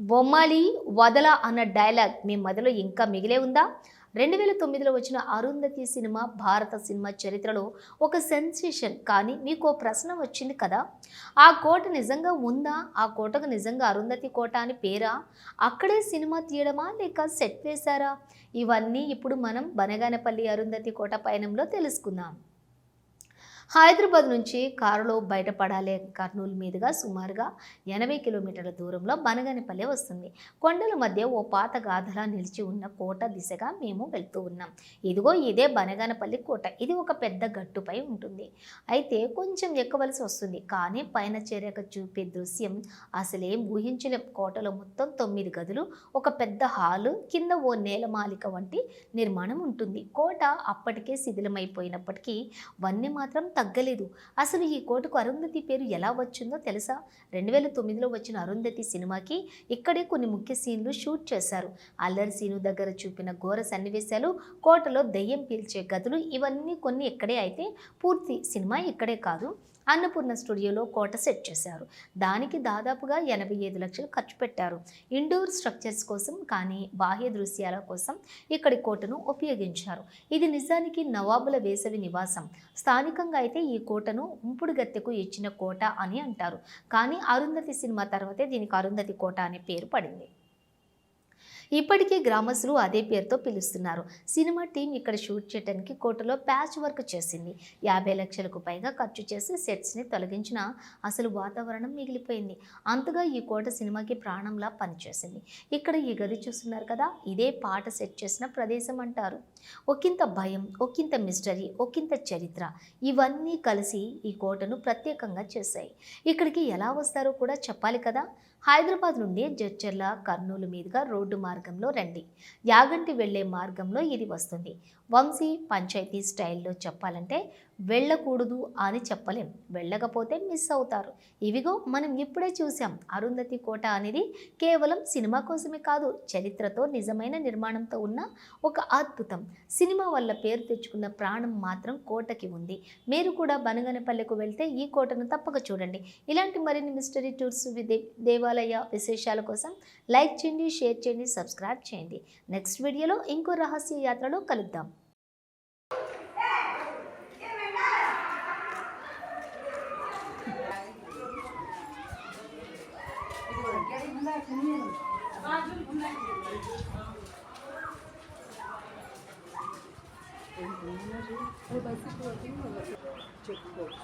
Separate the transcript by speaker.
Speaker 1: బొమ్మాలి వదల అన్న డైలాగ్ మీ మదిలో ఇంకా మిగిలే ఉందా? రెండు వేల తొమ్మిదిలో వచ్చిన అరుంధతి సినిమా భారత సినిమా చరిత్రలో ఒక సెన్సేషన్. కానీ మీకు ఓ ప్రశ్న వచ్చింది కదా? ఆ కోట నిజంగా ఉందా? ఆ కోటకు నిజంగా అరుంధతి కోట అని పేరా? అక్కడే సినిమా తీయడమా లేక సెట్ వేశారా? ఇవన్నీ ఇప్పుడు మనం బనగానపల్లి అరుంధతి కోట పయనంలో తెలుసుకుందాం. హైదరాబాద్ నుంచి కారులో బయటపడాలే కర్నూలు మీదుగా సుమారుగా ఎనభై కిలోమీటర్ల దూరంలో బనగనపల్లె వస్తుంది. కొండల మధ్య ఓ పాత గాథలా నిలిచి ఉన్న కోట దిశగా మేము వెళ్తూ ఉన్నాం. ఇదిగో ఇదే బనగానపల్లి కోట. ఇది ఒక పెద్ద గట్టుపై ఉంటుంది. అయితే కొంచెం ఎక్కవలసి వస్తుంది. కానీ పైన చేరాక చూపే దృశ్యం అసలేం ఊహించలేం. కోటలో మొత్తం తొమ్మిది గదులు ఒక పెద్ద హాలు కింద ఓ నేలమాలిక వంటి నిర్మాణం ఉంటుంది. కోట అప్పటికే శిథిలమైపోయినప్పటికీ వన్నీ మాత్రం తగ్గలేదు. అసలు ఈ కోటకు అరుంధతి పేరు ఎలా వచ్చిందో తెలుసా? రెండు వేల తొమ్మిదిలో వచ్చిన అరుంధతి సినిమాకి ఇక్కడే కొన్ని ముఖ్య సీన్లు షూట్ చేశారు. అల్లరి సీను దగ్గర చూపిన ఘోర సన్నివేశాలు కోటలో దయ్యం పీల్చే గదులు ఇవన్నీ కొన్ని ఇక్కడే అయితే పూర్తి సినిమా ఇక్కడే కాదు. అన్నపూర్ణ స్టూడియోలో కోట సెట్ చేశారు. దానికి దాదాపుగా ఎనభై ఐదు లక్షలు ఖర్చు పెట్టారు. ఇండోర్ స్ట్రక్చర్స్ కోసం కానీ బాహ్య దృశ్యాల కోసం ఇక్కడి కోటను ఉపయోగించారు. ఇది నిజానికి నవాబుల వేసవి నివాసం. స్థానికంగా అయితే ఈ కోటను ఉంపుడుగత్తెకు ఇచ్చిన కోట అని అంటారు. కానీ అరుంధతి సినిమా తర్వాతే దీనికి అరుంధతి కోట అనే పేరు పడింది. ఇప్పటికీ గ్రామస్తులు అదే పేరుతో పిలుస్తున్నారు. సినిమా టీం ఇక్కడ షూట్ చేయడానికి కోటలో ప్యాచ్ వర్క్ చేసింది. యాభై లక్షలకు పైగా ఖర్చు చేసి సెట్స్ని తొలగించిన అసలు వాతావరణం మిగిలిపోయింది. అంతగా ఈ కోట సినిమాకి ప్రాణంలా పనిచేసింది. ఇక్కడ ఈ గది చూస్తున్నారు కదా ఇదే పాట సెట్ చేసిన ప్రదేశం అంటారు. ఒకంత భయం ఒకంత మిస్టరీ ఒకంత చరిత్ర ఇవన్నీ కలిసి ఈ కోటను ప్రత్యేకంగా చేశాయి. ఇక్కడికి ఎలా వస్తారో కూడా చెప్పాలి కదా. హైదరాబాద్ నుండి జడ్చర్ల కర్నూలు మీదుగా రోడ్డు మార్గంలో రండి. యాగంటి వెళ్ళే మార్గంలో ఇది వస్తుంది. వంశీ పంచాయతీ స్టైల్లో చెప్పాలంటే వెళ్ళకూడదు అని చెప్పలేం. వెళ్ళకపోతే మిస్ అవుతారు. ఇవిగో మనం ఇప్పుడే చూసాం అరుంధతి కోట అనేది కేవలం సినిమా కోసమే కాదు చరిత్రతో నిజమైన నిర్మాణంతో ఉన్న ఒక అద్భుతం. సినిమా వల్ల పేరు తెచ్చుకున్న ప్రాణం మాత్రం కోటకి ఉంది. మీరు కూడా బనగనపల్లెకు వెళ్తే ఈ కోటను తప్పక చూడండి. ఇలాంటి మరిన్ని మిస్టరీ టూర్స్ విదే దేవాలయ విశేషాల కోసం లైక్ చేయండి షేర్ చేయండి సబ్స్క్రైబ్ చేయండి. నెక్స్ట్ వీడియోలో ఇంకో రహస్య యాత్రలో కలుద్దాం.
Speaker 2: Bunlar tanıyorum. Bacım Çok korkunç.